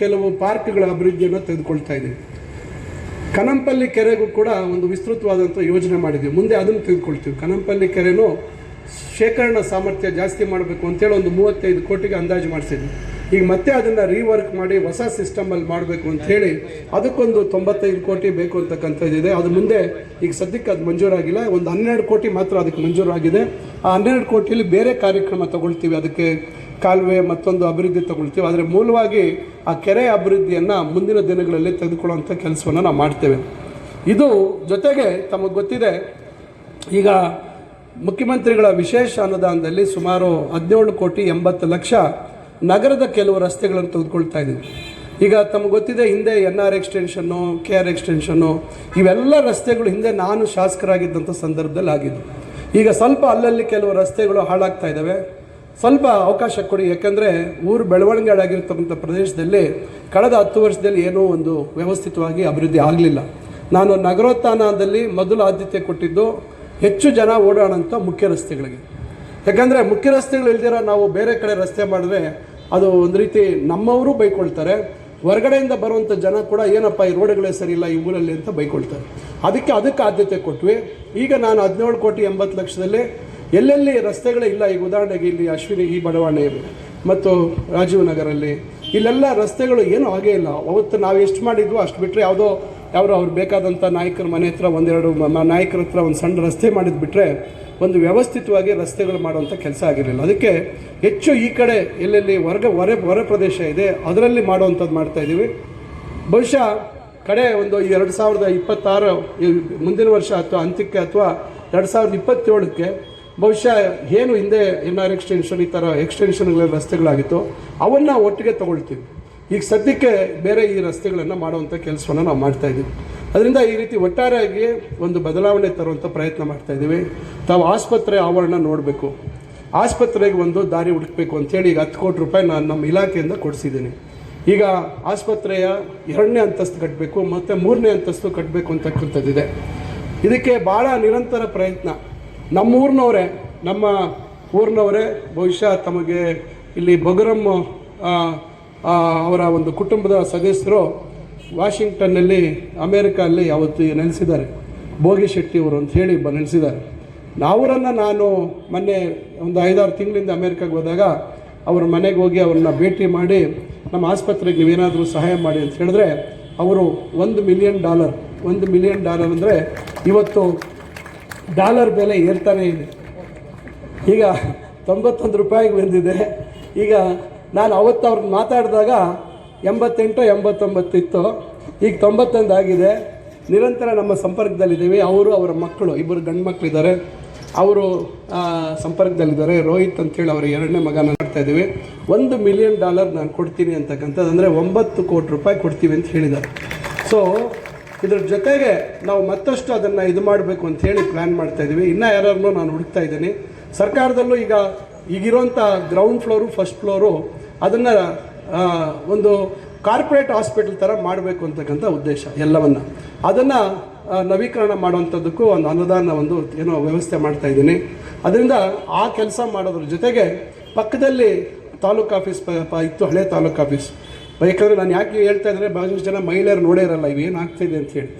ಕೆಲವು ಪಾರ್ಕ್ಗಳ ಅಭಿವೃದ್ಧಿಯನ್ನು ತೆಗೆದುಕೊಳ್ತಾ ಇದೆ. ಕನಂಪಲ್ಲಿ ಕೆರೆಗೂ ಕೂಡ ಒಂದು ವಿಸ್ತೃತವಾದಂಥ ಯೋಜನೆ ಮಾಡಿದ್ದೀವಿ ಮುಂದೆ ಅದನ್ನು ತೆಗೆದುಕೊಳ್ತೀವಿ. ಕನಂಪಲ್ಲಿ ಕೆರೆನೂ ಶೇಖರಣಾ ಸಾಮರ್ಥ್ಯ ಜಾಸ್ತಿ ಮಾಡಬೇಕು ಅಂತೇಳಿ ಒಂದು ಮೂವತ್ತೈದು ಕೋಟಿಗೆ ಅಂದಾಜು ಮಾಡಿಸಿದ್ವಿ. ಈಗ ಮತ್ತೆ ಅದನ್ನು ರೀವರ್ಕ್ ಮಾಡಿ ಹೊಸ ಸಿಸ್ಟಮಲ್ಲಿ ಮಾಡಬೇಕು ಅಂಥೇಳಿ ಅದಕ್ಕೊಂದು ತೊಂಬತ್ತೈದು ಕೋಟಿ ಬೇಕು ಅಂತಕ್ಕಂಥದ್ದಿದೆ ಅದು ಮುಂದೆ ಈಗ ಸದ್ಯಕ್ಕೆ ಅದು ಮಂಜೂರಾಗಿಲ್ಲ. ಒಂದು ಹನ್ನೆರಡು ಕೋಟಿ ಮಾತ್ರ ಅದಕ್ಕೆ ಮಂಜೂರಾಗಿದೆ. ಆ ಹನ್ನೆರಡು ಕೋಟಿಯಲ್ಲಿ ಬೇರೆ ಕಾರ್ಯಕ್ರಮ ತಗೊಳ್ತೀವಿ. ಅದಕ್ಕೆ ಕಾಲುವೆ ಮತ್ತೊಂದು ಅಭಿವೃದ್ಧಿ ತಗೊಳ್ತೀವಿ. ಆದರೆ ಮೂಲವಾಗಿ ಆ ಕೆರೆ ಅಭಿವೃದ್ಧಿಯನ್ನು ಮುಂದಿನ ದಿನಗಳಲ್ಲಿ ತೆಗೆದುಕೊಳ್ಳುವಂಥ ಕೆಲಸವನ್ನು ನಾವು ಮಾಡ್ತೇವೆ. ಇದು ಜೊತೆಗೆ ತಮಗೆ ಗೊತ್ತಿದೆ, ಈಗ ಮುಖ್ಯಮಂತ್ರಿಗಳ ವಿಶೇಷ ಅನುದಾನದಲ್ಲಿ ಸುಮಾರು ಹದಿನೇಳು ಕೋಟಿ ಎಂಬತ್ತು ಲಕ್ಷ ನಗರದ ಕೆಲವು ರಸ್ತೆಗಳನ್ನು ತೆಗೆದುಕೊಳ್ತಾ ಇದ್ದೀವಿ. ಈಗ ತಮಗೆ ಗೊತ್ತಿದೆ, ಹಿಂದೆ N R extension K R extension ಇವೆಲ್ಲ ರಸ್ತೆಗಳು ಹಿಂದೆ ನಾನು ಶಾಸಕರಾಗಿದ್ದಂಥ ಸಂದರ್ಭದಲ್ಲಿ ಆಗಿದ್ದು. ಈಗ ಸ್ವಲ್ಪ ಅಲ್ಲಲ್ಲಿ ಕೆಲವು ರಸ್ತೆಗಳು ಹಾಳಾಗ್ತಾ ಇದ್ದಾವೆ. ಸ್ವಲ್ಪ ಅವಕಾಶ ಕೊಡಿ, ಯಾಕಂದರೆ ಊರು ಬೆಳವಣಿಗೆ ಆಗಿರ್ತಕ್ಕಂಥ ಪ್ರದೇಶದಲ್ಲಿ ಕಳೆದ ಹತ್ತು ವರ್ಷದಲ್ಲಿ ಏನೋ ಒಂದು ವ್ಯವಸ್ಥಿತವಾಗಿ ಅಭಿವೃದ್ಧಿ ಆಗಲಿಲ್ಲ. ನಾನು ನಗರೋತ್ಥಾನದಲ್ಲಿ ಮೊದಲು ಆದ್ಯತೆ ಕೊಟ್ಟಿದ್ದು ಹೆಚ್ಚು ಜನ ಓಡಾಡೋಂಥ ಮುಖ್ಯ ರಸ್ತೆಗಳಿಗೆ. ಯಾಕಂದರೆ ಮುಖ್ಯ ರಸ್ತೆಗಳು ಇಲ್ದಿರ ನಾವು ಬೇರೆ ಕಡೆ ರಸ್ತೆ ಮಾಡಿದ್ರೆ ಅದು ಒಂದು ರೀತಿ ನಮ್ಮವರು ಬೈಕೊಳ್ತಾರೆ, ಹೊರಗಡೆಯಿಂದ ಬರುವಂಥ ಜನ ಕೂಡ ಏನಪ್ಪ ಈ ರೋಡ್ಗಳೇ ಸರಿಯಿಲ್ಲ ಈ ಊರಲ್ಲಿ ಅಂತ ಬೈಕೊಳ್ತಾರೆ. ಅದಕ್ಕೆ ಅದಕ್ಕೆ ಆದ್ಯತೆ ಕೊಟ್ವಿ. ಈಗ ನಾನು ಹದಿನೇಳು ಕೋಟಿ ಎಂಬತ್ತು ಲಕ್ಷದಲ್ಲಿ ಎಲ್ಲೆಲ್ಲಿ ರಸ್ತೆಗಳೇ ಇಲ್ಲ, ಈಗ ಉದಾಹರಣೆಗೆ ಇಲ್ಲಿ ಅಶ್ವಿನಿ, ಈ ಬಡಾವಣೆ, ಮತ್ತು ರಾಜೀವ್ ನಗರಲ್ಲಿ, ಇಲ್ಲೆಲ್ಲ ರಸ್ತೆಗಳು ಏನೂ ಹಾಗೇ ಇಲ್ಲ. ಅವತ್ತು ನಾವು ಎಷ್ಟು ಮಾಡಿದ್ವೋ ಅಷ್ಟು ಬಿಟ್ಟರೆ ಯಾವುದೋ ಯಾರು ಅವ್ರು ಬೇಕಾದಂಥ ನಾಯಕರ ಮನೆ ಹತ್ರ ಒಂದೆರಡು ನಾಯಕರ ಹತ್ರ ಒಂದು ಸಣ್ಣ ರಸ್ತೆ ಮಾಡಿದ್ದು ಬಿಟ್ಟರೆ ಒಂದು ವ್ಯವಸ್ಥಿತವಾಗಿ ರಸ್ತೆಗಳು ಮಾಡುವಂಥ ಕೆಲಸ ಆಗಿರಲಿಲ್ಲ. ಅದಕ್ಕೆ ಹೆಚ್ಚು ಈ ಕಡೆ ಎಲ್ಲೆಲ್ಲಿ ಹೊರಗೆ, ಹೊರ ಹೊರ ಪ್ರದೇಶ ಇದೆ, ಅದರಲ್ಲಿ ಮಾಡುವಂಥದ್ದು ಮಾಡ್ತಾ ಇದ್ದೀವಿ ಬಹುಶಃ ಕಡೆ ಒಂದು ಎರಡು ಸಾವಿರದ ಇಪ್ಪತ್ತಾರು ಮುಂದಿನ ವರ್ಷ ಅಥವಾ ಅಂತ್ಯಕ್ಕೆ ಅಥವಾ ಎರಡು ಸಾವಿರದ ಇಪ್ಪತ್ತೇಳಕ್ಕೆ ಬಹುಶಃ ಏನು ಹಿಂದೆ ಎನ್ ಆರ್ ಎಕ್ಸ್ಟೆನ್ಷನ್ ಈ ಥರ ಎಕ್ಸ್ಟೆನ್ಷನ್ಗಳ ರಸ್ತೆಗಳಾಗಿತ್ತು, ಅವನ್ನು ಒಟ್ಟಿಗೆ ತಗೊಳ್ತೀವಿ. ಈಗ ಸದ್ಯಕ್ಕೆ ಬೇರೆ ಈ ರಸ್ತೆಗಳನ್ನು ಮಾಡುವಂಥ ಕೆಲಸವನ್ನು ನಾವು ಮಾಡ್ತಾ ಇದ್ದೀವಿ ಅದರಿಂದ ಈ ರೀತಿ ಒಟ್ಟಾರೆಯಾಗಿ ಒಂದು ಬದಲಾವಣೆ ತರುವಂಥ ಪ್ರಯತ್ನ ಮಾಡ್ತಾ ಇದ್ದೀವಿ ತಾವು ಆಸ್ಪತ್ರೆ ಆವರಣ ನೋಡಬೇಕು. ಆಸ್ಪತ್ರೆಗೆ ಒಂದು ದಾರಿ ಹುಡುಕಬೇಕು ಅಂತೇಳಿ ಈಗ ಹತ್ತು ಕೋಟಿ ರೂಪಾಯಿ ನಾನು ನಮ್ಮ ಇಲಾಖೆಯಿಂದ ಕೊಡಿಸಿದ್ದೀನಿ. ಈಗ ಆಸ್ಪತ್ರೆಯ ಎರಡನೇ ಅಂತಸ್ತು ಕಟ್ಟಬೇಕು ಮತ್ತು ಮೂರನೇ ಅಂತಸ್ತು ಕಟ್ಟಬೇಕು ಅಂತಕ್ಕಂಥದ್ದಿದೆ ಇದಕ್ಕೆ ಭಾಳ ನಿರಂತರ ಪ್ರಯತ್ನ. ನಮ್ಮ ಊರಿನವರೇ ನಮ್ಮ ಊರಿನವರೇ, ಬಹುಶಃ ತಮಗೆ ಇಲ್ಲಿ ಬಗುರಮ್ ಅವರ ಒಂದು ಕುಟುಂಬದ ಸದಸ್ಯರು ವಾಷಿಂಗ್ಟನ್ನಲ್ಲಿ ಅಮೇರಿಕಲ್ಲಿ ಅವತ್ತು ನೆಲೆಸಿದ್ದಾರೆ. ಭೋಗಿ ಶೆಟ್ಟಿ ಅವರು ಅಂತ ಹೇಳಿ ಬ, ನೆಲೆಸಿದ್ದಾರೆ. ಅವರನ್ನು ನಾನು ಮೊನ್ನೆ ಒಂದು ಐದಾರು ತಿಂಗಳಿಂದ ಅಮೇರಿಕಾಗೆ ಹೋದಾಗ ಅವ್ರ ಮನೆಗೆ ಹೋಗಿ ಅವ್ರನ್ನ ಭೇಟಿ ಮಾಡಿ, ನಮ್ಮ ಆಸ್ಪತ್ರೆಗೆ ನೀವೇನಾದರೂ ಸಹಾಯ ಮಾಡಿ ಅಂತ ಹೇಳಿದ್ರೆ, ಅವರು ಒಂದು ಮಿಲಿಯನ್ ಡಾಲರ್, ಒಂದು ಮಿಲಿಯನ್ ಡಾಲರ್ ಅಂದರೆ ಇವತ್ತು ಡಾಲರ್ ಬೆಲೆ ಏರ್ತಾನೇ ಇದೆ. ಈಗ ತೊಂಬತ್ತೊಂದು ರೂಪಾಯಿಗೆ ಬಂದಿದೆ. ಈಗ ನಾನು ಅವತ್ತು ಅವ್ರನ್ನ ಮಾತಾಡಿದಾಗ ಎಂಬತ್ತೆಂಟು ಎಂಬತ್ತೊಂಬತ್ತು ಇತ್ತು. ಈಗ ತೊಂಬತ್ತೊಂದು ಆಗಿದೆ. ನಿರಂತರ ನಮ್ಮ ಸಂಪರ್ಕದಲ್ಲಿದ್ದೀವಿ. ಅವರು ಅವರ ಮಕ್ಕಳು, ಇಬ್ಬರು ಗಂಡು ಮಕ್ಕಳಿದ್ದಾರೆ ಅವರು ಸಂಪರ್ಕದಲ್ಲಿದ್ದಾರೆ. ರೋಹಿತ್ ಅಂತೇಳಿ ಅವರ ಎರಡನೇ ಮಗನ ಮಾಡ್ತಾ ಇದ್ದೀವಿ. ಒಂದು ಮಿಲಿಯನ್ ಡಾಲರ್ ನಾನು ಕೊಡ್ತೀನಿ ಅಂತಕ್ಕಂಥದ್ದು ಅಂದರೆ ಒಂಬತ್ತು ಕೋಟಿ ರೂಪಾಯಿ ಕೊಡ್ತೀವಿ ಅಂತ ಹೇಳಿದ್ದಾರೆ. ಸೊ ಇದ್ರ ಜೊತೆಗೆ ನಾವು ಮತ್ತಷ್ಟು ಅದನ್ನು ಇದು ಮಾಡಬೇಕು ಅಂತ ಹೇಳಿ ಪ್ಲ್ಯಾನ್ ಮಾಡ್ತಾ ಇದ್ದೀವಿ ಇನ್ನೂ ಯಾರನ್ನೂ ನಾನು ಹುಡುಕ್ತಾ ಇದ್ದೀನಿ. ಸರ್ಕಾರದಲ್ಲೂ ಈಗ ಈಗಿರುವಂಥ ಗ್ರೌಂಡ್ ಫ್ಲೋರು ಫಸ್ಟ್ ಫ್ಲೋರು ಅದನ್ನು ಒಂದು ಕಾರ್ಪೊರೇಟ್ ಹಾಸ್ಪಿಟಲ್ ಥರ ಮಾಡಬೇಕು ಅಂತಕ್ಕಂಥ ಉದ್ದೇಶ ಎಲ್ಲವನ್ನು. ಅದನ್ನು ನವೀಕರಣ ಮಾಡುವಂಥದ್ದಕ್ಕೂ ಒಂದು ಅನುದಾನ ಒಂದು ಏನೋ ವ್ಯವಸ್ಥೆ ಮಾಡ್ತಾ ಇದ್ದೀನಿ. ಅದರಿಂದ ಆ ಕೆಲಸ ಮಾಡೋದ್ರ ಜೊತೆಗೆ ಪಕ್ಕದಲ್ಲಿ ತಾಲೂಕು ಆಫೀಸ್ ಇತ್ತು, ಹಳೆ ತಾಲೂಕು ಆಫೀಸ್ ಯಾಕಂದರೆ ನಾನು ಯಾಕೆ ಹೇಳ್ತಾ ಇದ್ದಾರೆ ಬಹಳಷ್ಟು ಜನ ಮಹಿಳೆಯರು ನೋಡೇ ಇರಲ್ಲ, ಇವೇನು ಆಗ್ತಾಯಿದೆ ಅಂತ ಹೇಳಿ.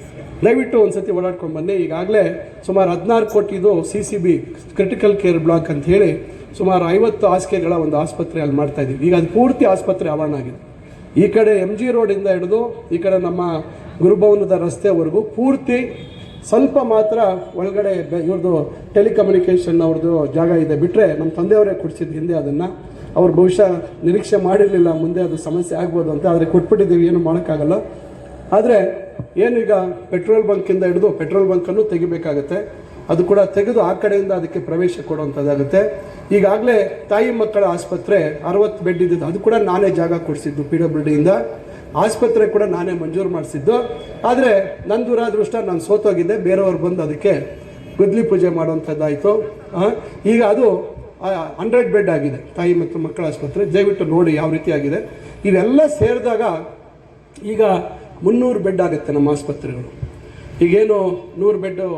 ದಯವಿಟ್ಟು ಒಂದು ಸತಿ ಓಡಾಡ್ಕೊಂಡು ಬನ್ನಿ. ಈಗಾಗಲೇ ಸುಮಾರು ಹದಿನಾರು ಕೋಟಿದು C C B critical care block ಅಂತ ಹೇಳಿ ಸುಮಾರು ಐವತ್ತು ಹಾಸಿಗೆಗಳ ಒಂದು ಆಸ್ಪತ್ರೆ ಅಲ್ಲಿ ಮಾಡ್ತಾ ಇದ್ದೀವಿ. ಈಗ ಅದು ಪೂರ್ತಿ ಆಸ್ಪತ್ರೆ ಆವರಣ ಆಗಿದೆ. ಈ ಕಡೆ ಎಂ ಜಿ ರೋಡಿಂದ ಹಿಡಿದು ಈ ಕಡೆ ನಮ್ಮ ಗುರುಭವನದ ರಸ್ತೆವರೆಗೂ ಪೂರ್ತಿ ಸ್ವಲ್ಪ ಮಾತ್ರ ಒಳಗಡೆ ಇವ್ರದ್ದು ಟೆಲಿಕಮ್ಯುನಿಕೇಷನ್ ಅವ್ರದ್ದು ಜಾಗ ಇದೆ. ಬಿಟ್ಟರೆ ನಮ್ಮ ತಂದೆಯವರೇ ಕೊಡಿಸಿದ್ದು ಹಿಂದೆ ಅದನ್ನು ಅವ್ರು ಬಹುಶಃ ನಿರೀಕ್ಷೆ ಮಾಡಿರಲಿಲ್ಲ, ಮುಂದೆ ಅದು ಸಮಸ್ಯೆ ಆಗ್ಬೋದು ಅಂತ, ಆದರೆ ಕೊಟ್ಬಿಟ್ಟಿದ್ದೀವಿ, ಏನು ಮಾಡೋಕ್ಕಾಗಲ್ಲ. ಆದರೆ ಏನೀಗ ಪೆಟ್ರೋಲ್ ಬಂಕಿಂದ ಹಿಡಿದು ಪೆಟ್ರೋಲ್ ಬಂಕನ್ನು ತೆಗಿಬೇಕಾಗುತ್ತೆ. ಅದು ಕೂಡ ತೆಗೆದು ಆ ಕಡೆಯಿಂದ ಅದಕ್ಕೆ ಪ್ರವೇಶ ಕೊಡುವಂಥದ್ದಾಗುತ್ತೆ. ಈಗಾಗಲೇ ತಾಯಿ ಮಕ್ಕಳ ಆಸ್ಪತ್ರೆ ಅರವತ್ತು ಬೆಡ್ ಇದ್ದಿದ್ದು, ಅದು ಕೂಡ ನಾನೇ ಜಾಗ ಕೊಡಿಸಿದ್ದು ಪಿ ಡಬ್ಲ್ಯೂ ಡಿಯಿಂದ. ಆಸ್ಪತ್ರೆ ಕೂಡ ನಾನೇ ಮಂಜೂರು ಮಾಡಿಸಿದ್ದು. ಆದರೆ ನನ್ನ ದುರಾದೃಷ್ಟ, ನಾನು ಸೋತೋಗಿದ್ದೆ ಬೇರೆಯವ್ರು ಬಂದು ಅದಕ್ಕೆ ಗುದ್ಲಿ ಪೂಜೆ ಮಾಡುವಂಥದ್ದಾಯಿತು. ಈಗ ಅದು ಹಂಡ್ರೆಡ್ ಬೆಡ್ ಆಗಿದೆ. ತಾಯಿ ಮತ್ತು ಮಕ್ಕಳ ಆಸ್ಪತ್ರೆ. ದಯವಿಟ್ಟು ನೋಡಿ ಯಾವ ರೀತಿ ಆಗಿದೆ. ಇವೆಲ್ಲ ಸೇರಿದಾಗ ಈಗ ಮುನ್ನೂರು ಬೆಡ್ ಆಗುತ್ತೆ ನಮ್ಮ ಆಸ್ಪತ್ರೆಗಳು. ಈಗೇನು ನೂರು ಬೆಡ್ಡು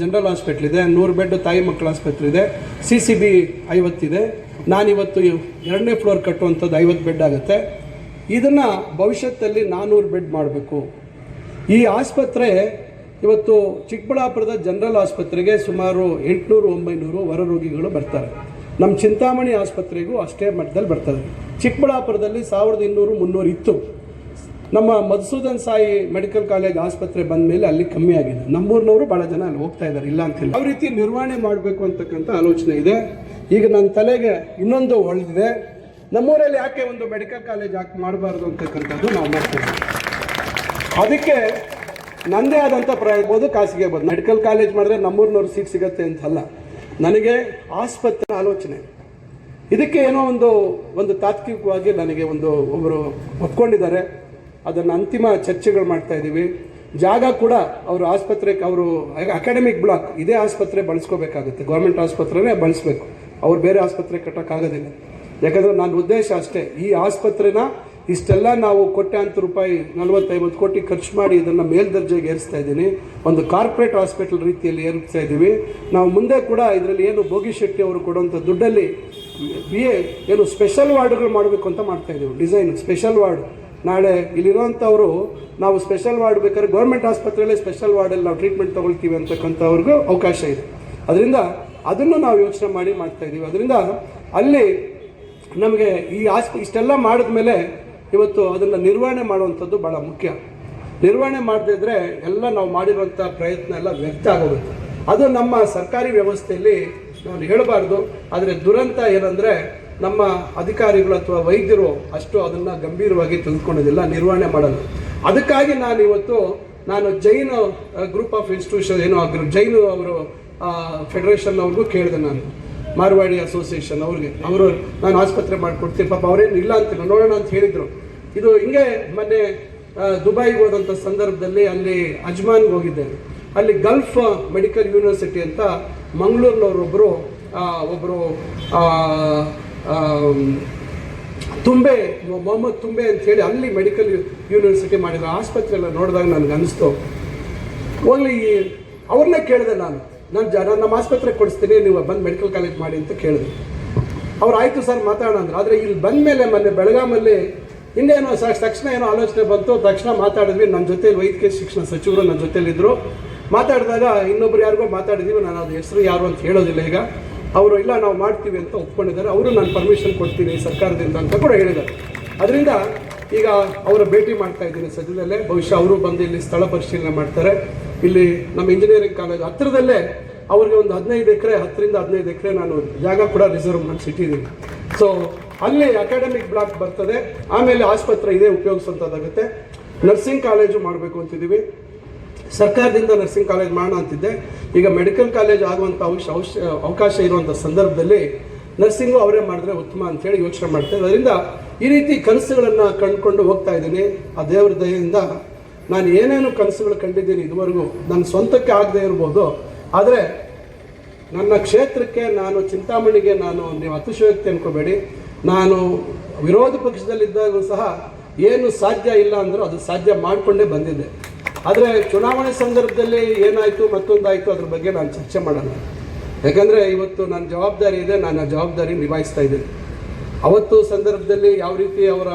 ಜನರಲ್ ಹಾಸ್ಪಿಟ್ಲ್ ಇದೆ, ನೂರು ಬೆಡ್ ತಾಯಿ ಮಕ್ಕಳ ಆಸ್ಪತ್ರೆ ಇದೆ ಸಿ ಸಿ ಬಿ ಐವತ್ತಿದೆ ನಾನಿವತ್ತು ಎರಡನೇ ಫ್ಲೋರ್ ಕಟ್ಟುವಂಥದ್ದು ಐವತ್ತು ಬೆಡ್ ಆಗುತ್ತೆ. ಇದನ್ನು ಭವಿಷ್ಯದಲ್ಲಿ ನಾನ್ನೂರು ಬೆಡ್ ಮಾಡಬೇಕು. ಈ ಆಸ್ಪತ್ರೆ ಇವತ್ತು ಚಿಕ್ಕಬಳ್ಳಾಪುರದ ಜನರಲ್ ಆಸ್ಪತ್ರೆಗೆ ಸುಮಾರು ಎಂಟುನೂರು ಒಂಬೈನೂರು ಹೊರ ರೋಗಿಗಳು ಬರ್ತಾರೆ. ನಮ್ಮ ಚಿಂತಾಮಣಿ ಆಸ್ಪತ್ರೆಗೂ ಅಷ್ಟೇ ಮಟ್ಟದಲ್ಲಿ ಬರ್ತದೆ. ಚಿಕ್ಕಬಳ್ಳಾಪುರದಲ್ಲಿ ಸಾವಿರದ ಇನ್ನೂರು ಮುನ್ನೂರು ಇತ್ತು. ನಮ್ಮ ಮಧುಸೂದನ್ ಸಾಯಿ ಮೆಡಿಕಲ್ ಕಾಲೇಜ್ ಆಸ್ಪತ್ರೆ ಬಂದ ಮೇಲೆ ಅಲ್ಲಿ ಕಮ್ಮಿ ಆಗಿದೆ. ನಮ್ಮೂರಿನವರು ಭಾಳ ಜನ ಅಲ್ಲಿ ಹೋಗ್ತಾ ಇದ್ದಾರೆ, ಇಲ್ಲ ಅಂತಿಲ್ಲ. ಯಾವ ರೀತಿ ನಿರ್ವಹಣೆ ಮಾಡಬೇಕು ಅಂತಕ್ಕಂಥ ಆಲೋಚನೆ ಇದೆ. ಈಗ ನನ್ನ ತಲೆಗೆ ಇನ್ನೊಂದು ಹೊಳೆದಿದೆ. ನಮ್ಮೂರಲ್ಲಿ ಯಾಕೆ ಒಂದು ಮೆಡಿಕಲ್ ಕಾಲೇಜ್ ಯಾಕೆ ಮಾಡಬಾರ್ದು ಅಂತಕ್ಕಂಥದ್ದು ನಾವು ಮಾಡ್ತೀವಿ ಅದಕ್ಕೆ ನನ್ನದೇ ಆದಂಥ ಇರ್ಬೋದು ಖಾಸಗಿ ಇರ್ಬೋದು ಮೆಡಿಕಲ್ ಕಾಲೇಜ್ ಮಾಡಿದ್ರೆ ನಮ್ಮೂರಿನವ್ರು ಸೀಟ್ ಸಿಗುತ್ತೆ ಅಂತಲ್ಲ. ನನಗೆ ಆಸ್ಪತ್ರೆ ಆಲೋಚನೆ. ಇದಕ್ಕೆ ಏನೋ ಒಂದು ಒಂದು ತಾತ್ವಿಕವಾಗಿ ನನಗೆ ಒಂದು ಒಬ್ಬರು ಒಪ್ಕೊಂಡಿದ್ದಾರೆ. ಅದನ್ನು ಅಂತಿಮ ಚರ್ಚೆಗಳು ಮಾಡ್ತಾ ಇದ್ದೀವಿ. ಜಾಗ ಕೂಡ ಅವರು ಆಸ್ಪತ್ರೆಗೆ, ಅವರು ಅಕಾಡೆಮಿಕ್ ಬ್ಲಾಕ್ ಇದೇ ಆಸ್ಪತ್ರೆ ಬಳಸ್ಕೋಬೇಕಾಗುತ್ತೆ. ಗೌರ್ಮೆಂಟ್ ಆಸ್ಪತ್ರೆನೇ ಬಳಸಬೇಕು. ಅವ್ರು ಬೇರೆ ಆಸ್ಪತ್ರೆ ಕಟ್ಟೋಕ್ಕಾಗೋದಿಲ್ಲ. ಯಾಕಂದರೆ ನನ್ನ ಉದ್ದೇಶ ಅಷ್ಟೇ, ಈ ಆಸ್ಪತ್ರೆನ ಇಷ್ಟೆಲ್ಲ ನಾವು ಕೋಟ್ಯಾಂತರ ರೂಪಾಯಿ, ನಲವತ್ತೈವತ್ತು ಕೋಟಿ ಖರ್ಚು ಮಾಡಿ ಇದನ್ನು ಮೇಲ್ದರ್ಜೆಗೆ ಏರಿಸ್ತಾ ಇದ್ದೀನಿ. ಒಂದು ಕಾರ್ಪೊರೇಟ್ ಹಾಸ್ಪಿಟಲ್ ರೀತಿಯಲ್ಲಿ ಏರಿಸ್ತಾ ಇದ್ದೀವಿ. ನಾವು ಮುಂದೆ ಕೂಡ ಇದರಲ್ಲಿ ಏನು ಭೋಗಿ ಶೆಟ್ಟಿ ಅವರು ಕೊಡುವಂಥ ದುಡ್ಡಲ್ಲಿ ಬಿ ಎ ಏನು ಸ್ಪೆಷಲ್ ವಾರ್ಡ್ಗಳು ಮಾಡಬೇಕು ಅಂತ ಮಾಡ್ತಾ ಇದ್ದೀವಿ. Design, special ward. ನಾಳೆ ಇಲ್ಲಿರುವಂಥವರು, ನಾವು ಸ್ಪೆಷಲ್ ವಾರ್ಡ್ ಬೇಕಾದ್ರೆ ಗೌರ್ಮೆಂಟ್ ಆಸ್ಪತ್ರೆಯಲ್ಲಿ ಸ್ಪೆಷಲ್ ವಾರ್ಡಲ್ಲಿ ನಾವು ಟ್ರೀಟ್ಮೆಂಟ್ ತೊಗೊಳ್ತೀವಿ ಅಂತಕ್ಕಂಥವ್ರಿಗೂ ಅವಕಾಶ ಇದೆ. ಅದರಿಂದ ಅದನ್ನು ನಾವು ಯೋಚನೆ ಮಾಡಿ ಮಾಡ್ತಾ ಇದ್ದೀವಿ. ಅದರಿಂದ ಅಲ್ಲಿ ನಮಗೆ ಈ ಆಸ್ಪ ಇಷ್ಟೆಲ್ಲ ಮಾಡಿದ್ಮೇಲೆ ಇವತ್ತು ಅದನ್ನು ನಿರ್ವಹಣೆ ಮಾಡುವಂಥದ್ದು ಭಾಳ ಮುಖ್ಯ. ನಿರ್ವಹಣೆ ಮಾಡದಿದ್ರೆ ಎಲ್ಲ ನಾವು ಮಾಡಿರುವಂಥ ಪ್ರಯತ್ನ ಎಲ್ಲ ವ್ಯರ್ಥ ಆಗೋಗುತ್ತೆ. ಅದು ನಮ್ಮ ಸರ್ಕಾರಿ ವ್ಯವಸ್ಥೆಯಲ್ಲಿ ನಾನು ಹೇಳಬಾರ್ದು. ಆದರೆ ದುರಂತ ಏನಂದರೆ ನಮ್ಮ ಅಧಿಕಾರಿಗಳು ಅಥವಾ ವೈದ್ಯರು ಅಷ್ಟು ಅದನ್ನು ಗಂಭೀರವಾಗಿ ತೆಗೆದುಕೊಳ್ಳೋದಿಲ್ಲ ನಿರ್ವಹಣೆ ಮಾಡಲ್ಲ. ಅದಕ್ಕಾಗಿ ನಾನು ಇವತ್ತು ನಾನು ಜೈನ್ ಗ್ರೂಪ್ ಆಫ್ ಇನ್ಸ್ಟಿಟ್ಯೂಷನ್ ಏನು ಜೈನ್ ಅವರು ಫೆಡರೇಷನ್ ಅವ್ರಿಗೂ ಕೇಳಿದೆ ನಾನು. ಮಾರ್ವಾಡಿ ಅಸೋಸಿಯೇಷನ್ ಅವ್ರಿಗೆ. ಅವರು ನಾನು ಆಸ್ಪತ್ರೆ ಮಾಡಿಕೊಡ್ತೀನಿ. ಪಾಪ ಅವರೇನು ಇಲ್ಲ ಅಂತ ನೋಡೋಣ ಅಂತ ಹೇಳಿದರು. ಇದು ಹಿಂಗೆ ಮೊನ್ನೆ ದುಬೈಗೆ ಹೋದಂಥ ಸಂದರ್ಭದಲ್ಲಿ ಅಲ್ಲಿ ಅಜ್ಮಾನ್ಗೆ ಹೋಗಿದ್ದೆ. ಅಲ್ಲಿ ಗಲ್ಫ್ ಮೆಡಿಕಲ್ ಯೂನಿವರ್ಸಿಟಿ ಅಂತ ಮಂಗಳೂರಿನವರೊಬ್ಬರು ಒಬ್ಬರು ತುಂಬೆ, ಮೊಹಮ್ಮದ್ ತುಂಬೆ ಅಂತ ಹೇಳಿ ಅಲ್ಲಿ ಮೆಡಿಕಲ್ ಯೂನಿವರ್ಸಿಟಿ ಮಾಡಿದ ಆಸ್ಪತ್ರೆ ಎಲ್ಲ ನೋಡಿದಾಗ ನನಗೆ ಅನಿಸ್ತು. ಓನ್ಲಿ ಅವ್ರನ್ನೇ ಕೇಳಿದೆ ನಾನು. ನಾನು ಜ ನಾನು ನಮ್ಮ ಆಸ್ಪತ್ರೆಗೆ ಕೊಡಿಸ್ತೀನಿ, ನೀವು ಬಂದು ಮೆಡಿಕಲ್ ಕಾಲೇಜ್ ಮಾಡಿ ಅಂತ ಕೇಳಿದ್ರು. ಅವ್ರು ಆಯಿತು ಸರ್ ಮಾತಾಡೋಣ ಅಂದ್ರೆ ಆದರೆ ಇಲ್ಲಿ ಬಂದ ಮೇಲೆ ಮೊನ್ನೆ ಬೆಳಗಾಮಲ್ಲಿ ಇನ್ನೇನು ತಕ್ಷಣ ಏನೋ ಆಲೋಚನೆ ಬಂತು, ತಕ್ಷಣ ಮಾತಾಡಿದ್ವಿ. ನನ್ನ ಜೊತೆಲಿ ವೈದ್ಯಕೀಯ ಶಿಕ್ಷಣ ಸಚಿವರು ನನ್ನ ಜೊತೆಯಲ್ಲಿದ್ದರು ಮಾತಾಡಿದಾಗ ಇನ್ನೊಬ್ರು ಯಾರಿಗೋ ಮಾತಾಡಿದ್ದೀವಿ ನಾನು ಅದು ಹೆಸರು ಯಾರು ಅಂತ ಹೇಳೋದಿಲ್ಲ ಈಗ. ಅವರು, ಇಲ್ಲ, ನಾವು ಮಾಡ್ತೀವಿ ಅಂತ ಒಪ್ಕೊಂಡಿದ್ದಾರೆ. ಅವರು ನಾನು ಪರ್ಮಿಷನ್ ಕೊಡ್ತೀನಿ ಸರ್ಕಾರದಿಂದ ಅಂತ ಕೂಡ ಹೇಳಿದ್ದಾರೆ. ಅದರಿಂದ ಈಗ ಅವರ ಭೇಟಿ ಮಾಡ್ತಾ ಇದ್ದೀನಿ ಸದ್ಯದಲ್ಲೇ. ಬಹುಶಃ ಅವರು ಬಂದು ಇಲ್ಲಿ ಸ್ಥಳ ಪರಿಶೀಲನೆ ಮಾಡ್ತಾರೆ. ಇಲ್ಲಿ ನಮ್ಮ ಇಂಜಿನಿಯರಿಂಗ್ ಕಾಲೇಜ್ ಹತ್ತಿರದಲ್ಲೇ ಅವ್ರಿಗೆ ಒಂದು ಹದಿನೈದು ಎಕರೆ, ಹತ್ತರಿಂದ ಹದಿನೈದು ಎಕರೆ ನಾನು ಜಾಗ ಕೂಡ ರಿಸರ್ವ್ ಮಾಡಿಸಿಟ್ಟಿದ್ದೀನಿ ಸೊ ಅಲ್ಲಿ ಅಕಾಡೆಮಿಕ್ ಬ್ಲಾಕ್ ಬರ್ತದೆ, ಆಮೇಲೆ ಆಸ್ಪತ್ರೆ ಇದೇ ಉಪಯೋಗಿಸುವಂಥದ್ದಾಗುತ್ತೆ ನರ್ಸಿಂಗ್ ಕಾಲೇಜು ಮಾಡಬೇಕು ಅಂತಿದ್ದೀವಿ. ಸರ್ಕಾರದಿಂದ ನರ್ಸಿಂಗ್ ಕಾಲೇಜ್ ಮಾಡೋಣ ಅಂತಿದ್ದೆ. ಈಗ ಮೆಡಿಕಲ್ ಕಾಲೇಜ್ ಆಗುವಂಥ ಅವಶ್ಯ ಅವಶ್ಯ, ಅವಕಾಶ ಇರುವಂಥ ಸಂದರ್ಭದಲ್ಲಿ ನರ್ಸಿಂಗು ಅವರೇ ಮಾಡಿದ್ರೆ ಉತ್ತಮ ಅಂತೇಳಿ ಯೋಚನೆ ಮಾಡ್ತೇವೆ. ಅದರಿಂದ ಈ ರೀತಿ ಕನಸುಗಳನ್ನು ಕಂಡುಕೊಂಡು ಹೋಗ್ತಾ ಇದ್ದೀನಿ. ಆ ದೇವರ ದಯೆಯಿಂದ ನಾನು ಏನೇನು ಕನಸುಗಳು ಕಂಡಿದ್ದೀನಿ ಇದುವರೆಗೂ ನನ್ನ ಸ್ವಂತಕ್ಕೆ ಆಗದೆ ಇರ್ಬೋದು, ಆದರೆ ನನ್ನ ಕ್ಷೇತ್ರಕ್ಕೆ ನಾನು ಚಿಂತಾಮಣಿಗೆ ನಾನು ನೀವು ಅತಿಶಯೋಕ್ತಿ ಅನ್ಕೋಬೇಡಿ. ನಾನು ವಿರೋಧ ಪಕ್ಷದಲ್ಲಿದ್ದಾಗೂ ಸಹ ಏನು ಸಾಧ್ಯ ಇಲ್ಲ ಅಂದರೂ ಅದು ಸಾಧ್ಯ ಮಾಡಿಕೊಂಡೇ ಬಂದಿದ್ದೆ ಆದರೆ ಚುನಾವಣೆ ಸಂದರ್ಭದಲ್ಲಿ ಏನಾಯಿತು, ಮತ್ತೊಂದಾಯಿತು ಅದ್ರ ಬಗ್ಗೆ ನಾನು ಚರ್ಚೆ ಮಾಡಲ್ಲ. ಯಾಕಂದರೆ ಇವತ್ತು ನನ್ನ ಜವಾಬ್ದಾರಿ ಇದೆ, ನಾನು ಆ ಜವಾಬ್ದಾರಿ ನಿಭಾಯಿಸ್ತಾ ಇದ್ದೀನಿ. ಅವತ್ತು ಸಂದರ್ಭದಲ್ಲಿ ಯಾವ ರೀತಿ ಅವರ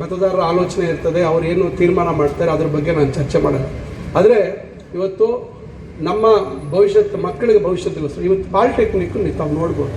ಮತದಾರರ ಆಲೋಚನೆ ಇರ್ತದೆ, ಅವ್ರು ಏನು ತೀರ್ಮಾನ ಮಾಡ್ತಾರೆ, ಅದ್ರ ಬಗ್ಗೆ ನಾನು ಚರ್ಚೆ ಮಾಡಲ್ಲ ಆದರೆ ಇವತ್ತು ನಮ್ಮ ಭವಿಷ್ಯತ್, ಮಕ್ಕಳಿಗೆ ಭವಿಷ್ಯತ್ತಿಲ್ಲ ಇವತ್ತು ಪಾಲಿಟೆಕ್ನಿಕ್ ನೀವು ತಾವು ನೋಡ್ಬೋದು.